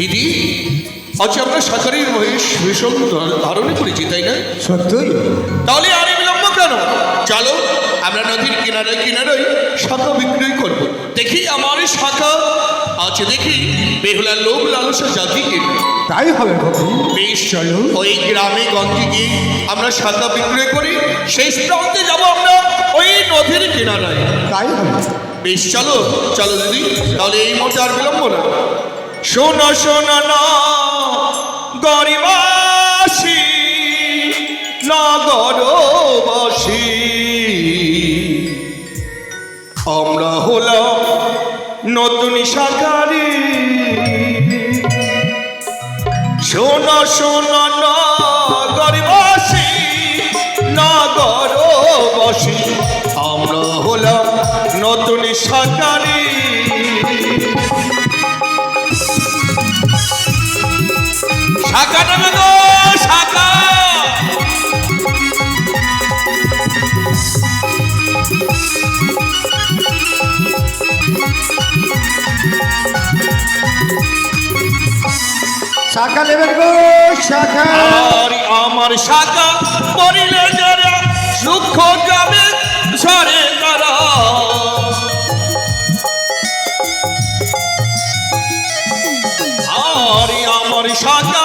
দিদি আজ আমরা সাকারের মহেশ ভীষণ ধারণে করেছি তাই না? সত্যই। তাহলে আর বিলম্ব কেন? চলো আমরা নদীর কিনারে কিনারে শাখা বিক্রয় করব। দেখি আমার শাখা আছে দেখি বেহুলার লোক লালসা জাতি তাই হবে বেশ চলো। ওই গ্রামে গঞ্জে গিয়ে আমরা শাখা বিক্রয় করি শেষ প্রান্তে যাব আমরা ওই নদীর কিনারায়। তাই হবে। বেশ চলো চলো দিদি তাহলে এই মধ্যে আর বিলম্ব না। শোনো শোনো না, গরিবাসী, নগরবাসী। আমরা হলাম নতুন সাকারি শোনো শোনো না, গরিবাসী, নগরবাসী। আমরা হলাম নতুন সাকারি শাখা নেবে গো শাখা। শাখা নেবেন গো শাখা। আমার শাখা পরিলে যারা সুখ যাবে ঝরে তারা আমার শাখা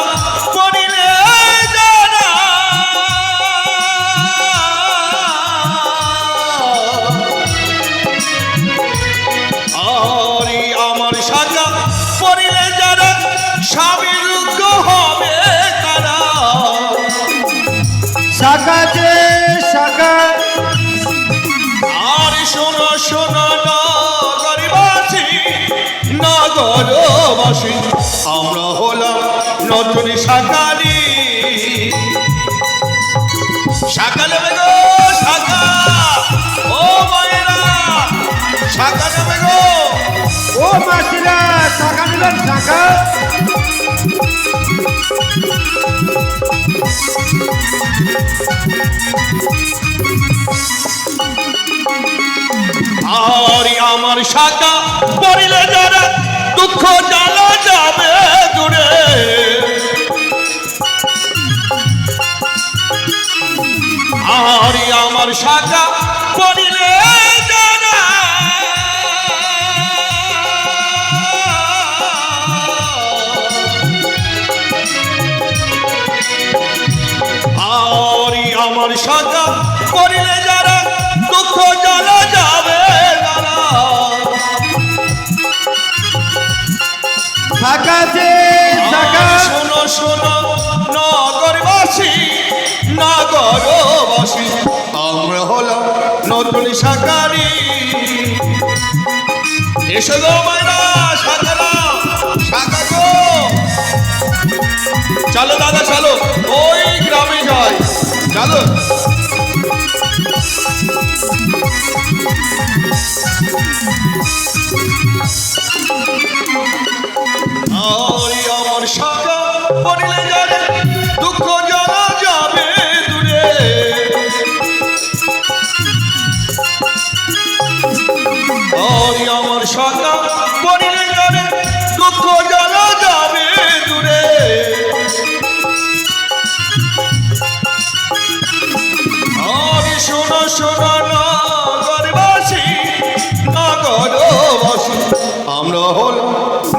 নগরবাসী আমরা হলাম নতুন সাকারি শাখা নেবে গো শাখা ও মায়েরা শাখা নেবে গো। ও মাসিরা নেবেন শাখা আর আমার শাখা পড়িলে যারা দুঃখ জ্বালা যাবে দূরে। আর আমার শাখা পড়িলে যারা শোনো, নগরবাসী নগরবাসী, আমরা হলাম নতুন সাকারি এসো গো মাইনা সাকারা সাকা গো। চলো দাদা, চলো, ওই গ্রামে যাই। চলো। আমার শাখা পড়িলে যাবে দুঃখ শোনো শোনো নগরবাসী নগরবাসী আমরা হল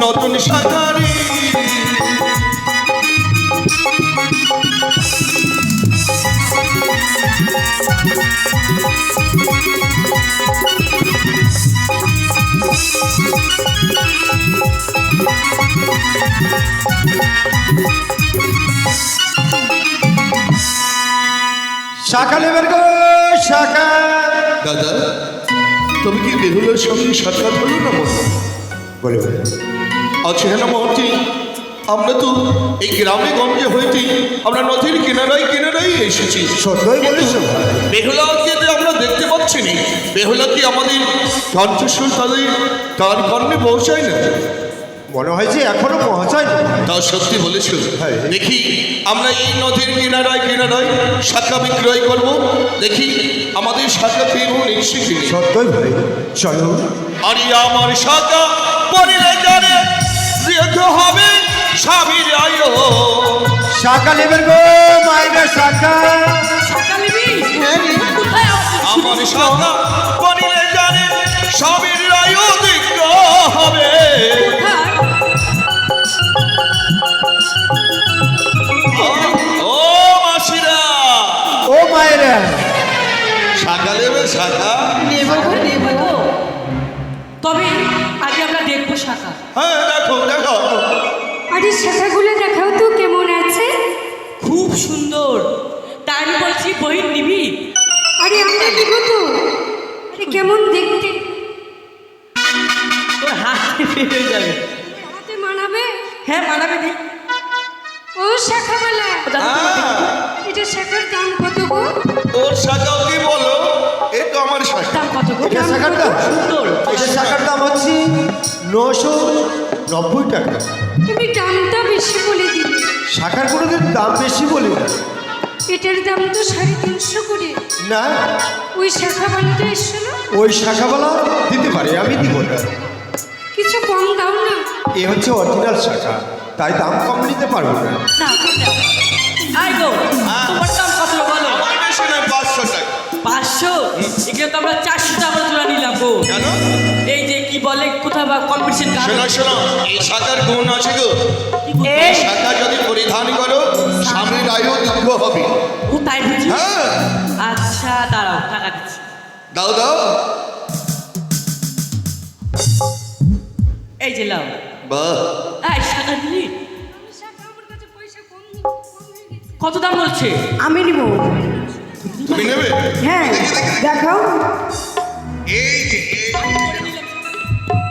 নতুন সাকারি শাখা নেবেন গো দাদা তুমি কি বেহুলার সঙ্গে সাক্ষাৎ হলো না বলে বলে। আছে না মহতি আমরা তো এই গ্রামে গঞ্জে হইতে আমরা নদীর কিনারায় কিনারায় এসেছি। সত্যই বলেছ। বেহুলাকে আমরা দেখতে পাচ্ছি না। বেহুলা কি আমাদের কণ্ঠস্বর তাদের তার কর্ণে পৌঁছায় না? মনে হয় যে এখনও পৌঁছায়নি। তা সত্যি বলেছ হ্যাঁ। দেখি আমরা এই নদীর কিনারায় কিনারায় শাখা বিক্রয় করব। দেখি আমাদের শাখা পেয়ে নিশ্চিত সত্যই ভাই চলো। আর আমার শাখা পরিলে যারে দীর্ঘ হবে স্বামীর আয় শাখা নেবেন গো মায়েরা শাখা। আছিস? আমার শাখা বনিলে জানে স্বামীর আয় দিগ্গ হবে। শাখা নেবে শাখা? নেব গো, নেব গো। তবে আগে আমরা দেখব শাখা। হ্যাঁ দেখো দেখো। আরে শাখাগুলো দেখাও তো কেমন আছে। খুব সুন্দর। তাই আমি বলছি বহিন নিবি? আরে আমরা দিব তো। আরে কেমন দেখতে। তোর হাতে ফেলে যাবে। হাতে মানাবে? হ্যাঁ মানাবে দি ও শাখাওয়ালা। এটা শাখার দাম গো শাখাও কি বলো? এ তো আমার শাখা। দাম এটা শাখার দাম? সুন্দর এটা শাখার দাম হচ্ছে নশো নব্বই টাকা। তুমি দামটা বেশি বলে দিলে। শাখার কোনোদিন দাম বেশি বলি না এটার দাম তো সাড়ে তিনশো করে। না। ওই শাখাওয়ালাটা এসছিল ওই শাখাওয়ালা দিতে পারে আমি দিব না। কিছু কম দাও না। এ হচ্ছে অরিজিনাল শাখা। তাই দাম কম নিতে পারব না। না না। আই গো তোমার দাম পাঁচশো? এগুলো তো আমরা চারশো টাকা তোলা নিলাম গো কেন? এই যে কি বলে কোথাও বা কম্পিটিশন শোনো শোনো এই শাখার গুণ আছে গো। এই শাখা যদি পরিধান করো স্বামীর আয়ু দীর্ঘ হবে। ও তাই বুঝি হ্যাঁ। আচ্ছা দাঁড়াও টাকা দিচ্ছি। দাও দাও। এই যে লাও বাহ। এই শাখা দিলি? শাখা আমার কাছে পয়সা কম কম হয়ে গেছে। কত দাম বলছে? আমি নিব। তুমি নেবে? হ্যাঁ দেখাও। এই যে এই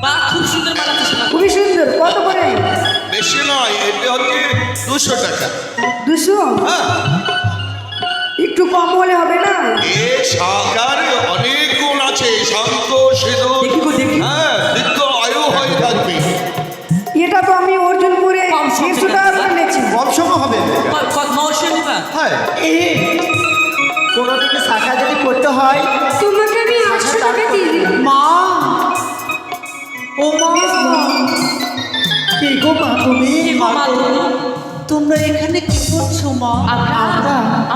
বা খুব সুন্দর শাখা খুবই সুন্দর কত করে? বেশি নয় এটা হচ্ছে দুশো টাকা। দুশো? হ্যাঁ। একটু কম হলে হবে না? এ শাখার অনেক গুণ আছে শান্ত দেখি। হ্যাঁ দীর্ঘ আয়ু হয়ে থাকবে। এটা তো আমি অর্জন করে দেড়শো টাকা করে কম সময় হবে। হ্যাঁ। কোনো শাখা যদি করতে হয় তোমাকে আমি আটশো টাকা দিয়ে দিলাম মা! ও মা! কি গো মা তুমি? কি গো মা তুমি? তোমরা এখানে কি করছ মা? আমরা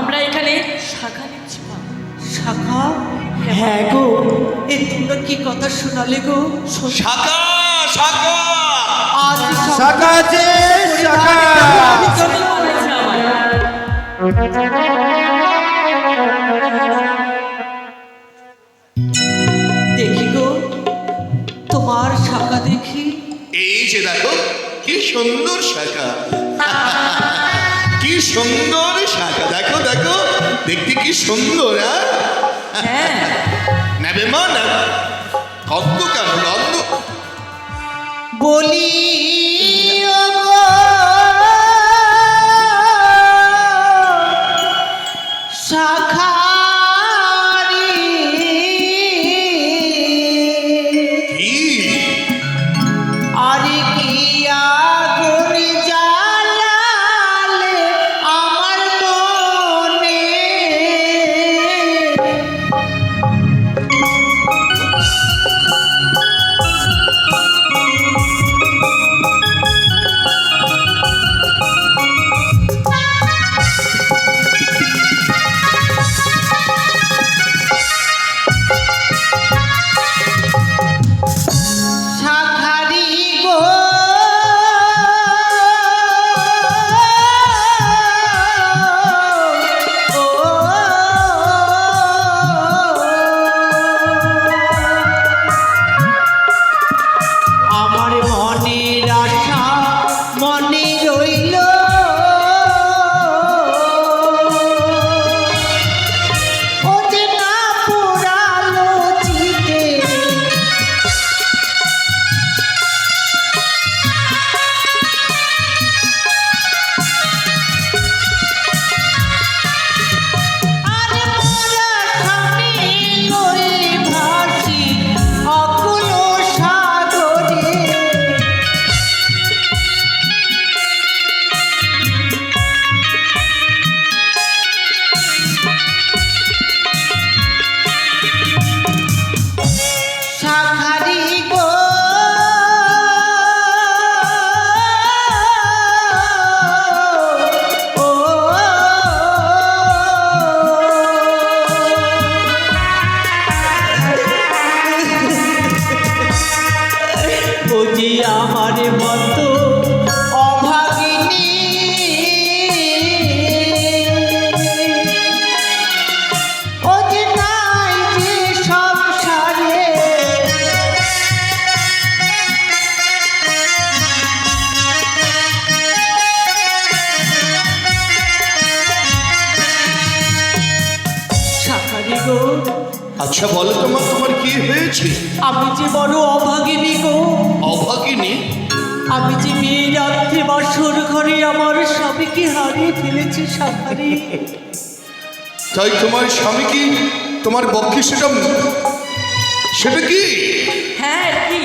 আমরা এখানে শাখা নিচ্ছি মা। শাখা? হ্যাঁ গো। এ তোমরা কি কথা শোনালে গো? শাখা শাখা! আজ শাখা আছে শাখা। দেখি গো তোমার শাখা দেখি। এই যে দেখো কি সুন্দর শাখা। কি সুন্দর শাখা। দেখো দেখো দেখতে কি সুন্দর হ্যাঁ? হ্যাঁ। নেবে মা না গন্ধ কেন বলি আমি যে বিয়ে রাত্রে বাসর ঘরে আমার স্বামীকে হারিয়ে ফেলেছি শাখারি তাই তোমার স্বামী কি তোমার বক্ষে সেটা সেটা কি? হ্যাঁ কি?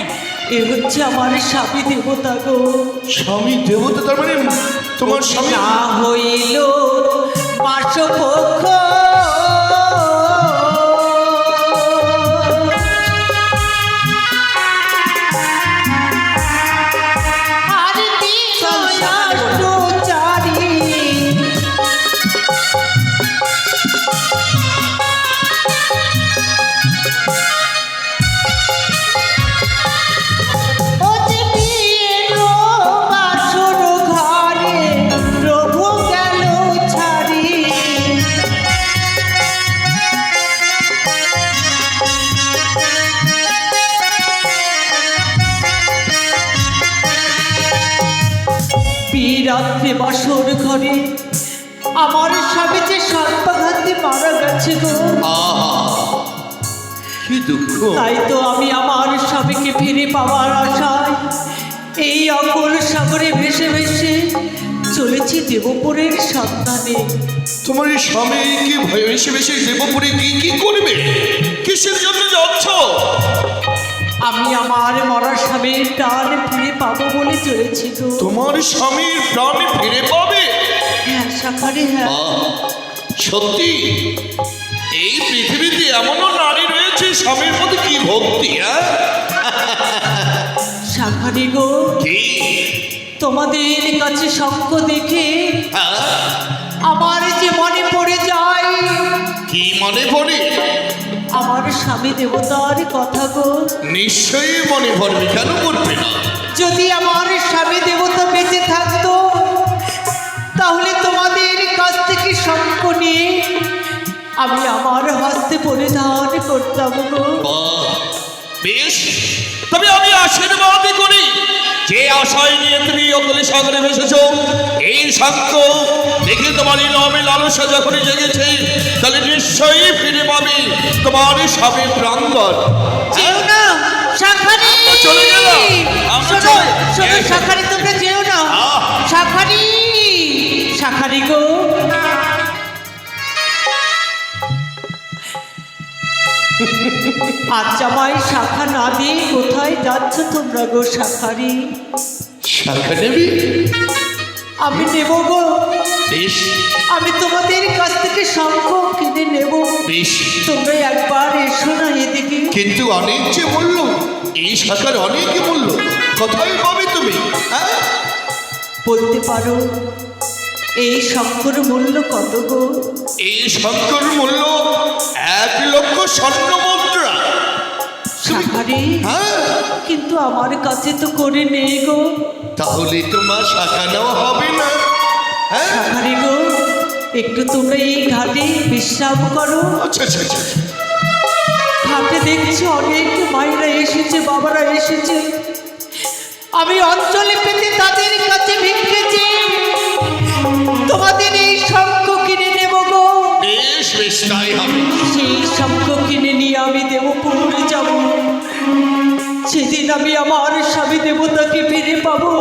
এ হচ্ছে আমার স্বামী দেবতা গো। স্বামী দেবতা তার মানে তোমার স্বামী না হইল পার্শ্বপক্ষ বাসর ঘরে আমার স্বামী যে সর্বাঘাতে মারা গেছে গো। আহা কি দুঃখ। তাই তো আমি আমার স্বামীকে ফিরে পাওয়ার আশায় এই অকুল সাগরে ভেসে ভেসে চলেছি দেবপুরের সন্ধানে। তোমার এই স্বামী কি ভয় বেশি বেশি দেবপুরে কি কি করবে? কিসের জন্য যাচ্ছ? আমি আমার মরা স্বামীর প্রাণ ফিরে পাবো বলে চলেছি গো। তোমার স্বামীর প্রাণ ফিরে পাবে? হ্যাঁ সাকারে হ্যাঁ। সত্যি? এই পৃথিবীতে এমনও নারী রয়েছে স্বামীর মধ্যে কি ভক্তি হ্যাঁ? সাকারে গো কি? তোমাদের কাছে শঙ্খ দেখে হ্যাঁ? আমার যে মনে পড়ে যায় কি মনে পড়ে? আমার স্বামী দেবতার কথা গো। নিশ্চয়ই মনে ভরবে কেন করবে না? যদি আমার স্বামী দেবতা বেঁচে থাকতো তাহলে তোমাদের কাছ থেকে নিয়ে আমি আমার হস্তে পরিধান করতাম গো। বেশ। তবে আমি আশীর্বাদ করি। যে আশায় নিয়ে তুমি অকলে সাগরে ভেসেছ এই শান্ত দেখে তোমার এই নবে লালসা যখনই জেগেছে তাহলে নিশ্চয়ই ফিরে পাবে তোমার স্বামী প্রাঙ্গণ। চলে শাখারি তোমরা যেও না। শাখারি শাখারি গো। আজ আমায় শাখা না দিয়ে কোথায় যাচ্ছ তোমরা গো শাখারি? শাখা নেবি? আমি নেব গো। বেশ। আমি তোমাদের কাছ থেকে শঙ্খ কিনে নেব। বেশ। তোমরা একবার এসো না এদিকে। কিন্তু অনেক যে মূল্য এই শাখার অনেক মূল্য কোথায় পাবে তুমি হ্যাঁ? বলতে পারো এই শঙ্কর মূল্য কত গো? এই শঙ্কর মূল্য এক লক্ষ স্বর্ণ মুদ্রা। হ্যাঁ। কিন্তু আমার কাছে তো করে নেই গো। তাহলে তোমার শাখা নেওয়া হবে না। হ্যাঁ। শাখারি গো একটু তোমরা এই ঘাটে বিশ্রাম করো। আচ্ছা আচ্ছা আচ্ছা। ঘাটে দেখছি অনেক মায়েরা এসেছে বাবারা এসেছে। আমি অঞ্চলে পেতে তাদের কাছে ভিক্ষে চেয়ে বেশ হবে। সেই শঙ্খ কিনে নিয়ে আমি দেবপুর যাব। সেদিন আমি আমার স্বামী দেবতাকে ফিরে পাবো।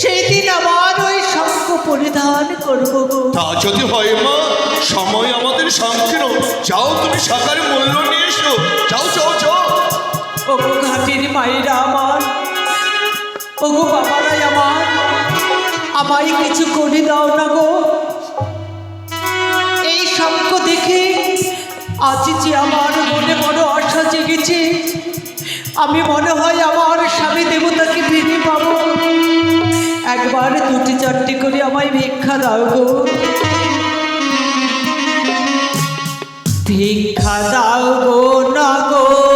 সেই দিন আমার ওই শঙ্খ পরিধান করব তা যদি হয় মা সময় আমাদের সংকীর্ণ যাও তুমি শাখার মূল্য নিয়ে এসো। যাও যাও যাও। ওগো ঘাটের মায়েরা আমার ওগো বাবারাই আমার। আমায় কিছু করে দাও না গো। আজ যে আমার মনে বড় আশা জেগেছে, আমি মনে হয় আমার স্বামী দেবতাকে ফিরে পাব। একবার দুটি চারটি করে আমায় ভিক্ষা দাও গো। ভিক্ষা দাও গো নগরে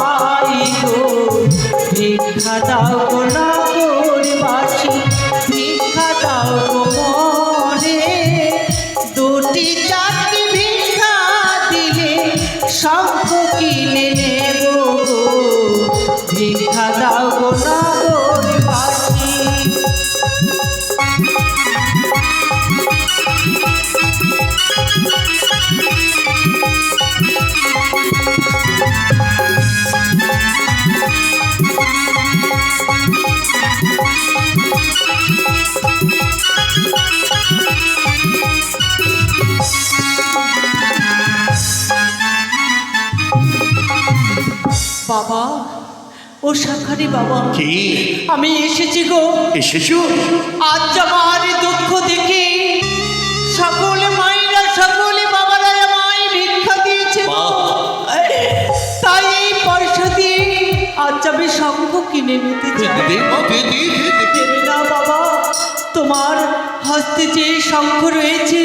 পাই তো ভিক্ষা দাও বাবা ও শাখারি বাবা। কি? আমি এসেছি গো। এসেছ? আজ আমার দুঃখ দেখে সকল মায়েরা সকলে বাবারা আমায় ভিক্ষা দিয়েছে। তাই এই পয়সা দিয়ে আজ আমি শঙ্খ কিনে নিতে চাই। না বাবা তোমার হস্তে যে শঙ্খ রয়েছে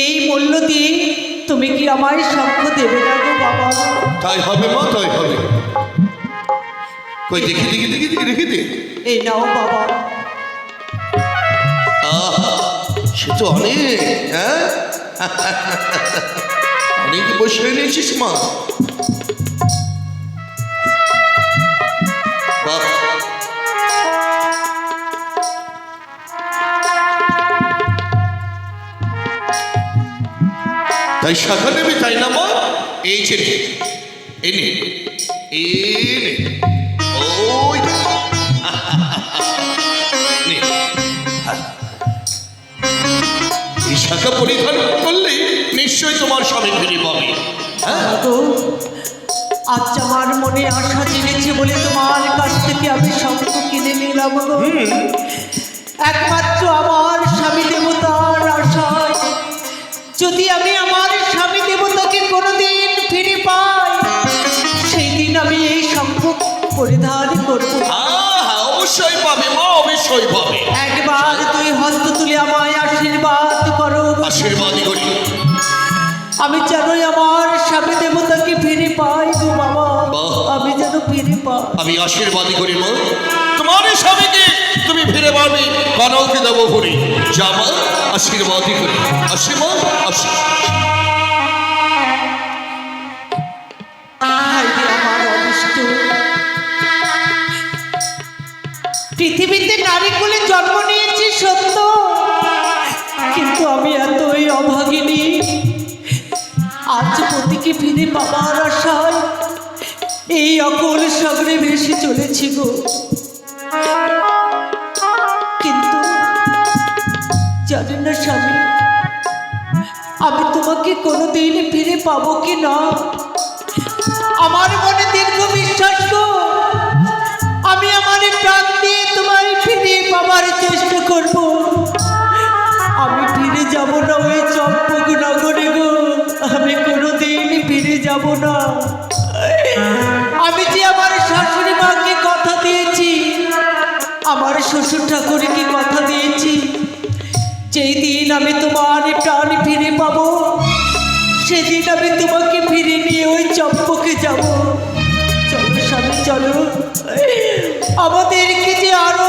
এই মূল্য দিয়ে তুমি কি আমায় সাক্ষ্য দেবে? না গো বাবা। তাই হবে মা তাই হবে। কই দেখি দেখি দেখি দেখি দেখি দে এই নাও বাবা। আহ সে তো অনেক হ্যাঁ? অনেক বসে নিয়েছিস মা। তাই শাখা নেবে তাই না মা? এই যে নে, এনে এনে ওই এই শাখা পরিধান করলে নিশ্চয়ই তোমার স্বামী ফিরে পাবে। হ্যাঁ? আজ আমার মনে আশা জেগেছে বলে তোমার কাছ থেকে আমি কিনে নিলাম একমাত্র আমার স্বামী দেবতার আশায়। যদি আমি আমার দেবতাকে কোনোদিন ফিরে পাই। সেই দিন আমি এই শঙ্খ পরিধান করব। অবশ্যই পাবে মা অবশ্যই পাবে। একবার তুই হস্ত তুলে আমায় আশীর্বাদ করো। গো। আশীর্বাদই করি। আমি যেন আমার স্বামী দেবতাকে ফিরে পাই গো বাবা আমি যেন ফিরে পাই। আমি আশীর্বাদই করি মা। তোমার স্বামীকে তুমি ফিরে পাবে কনকে দেবো ভরি জামা আশীর্বাদই করি। আশীর্বাদ আশীর্বাদ পৃথিবীতে নারী জন্ম নিয়েছি, সত্য? কিন্তু আমি এতই অভাগিনী। আজ পতিকে ফিরে পাবার আশায় এই অকল সাগরে ভেসে চলেছি গো। কিন্তু জানি না স্বামী, আমি তোমাকে কোনোদিন ফিরে পাবো কি না? আমার মনে আমাদেরকে যে আর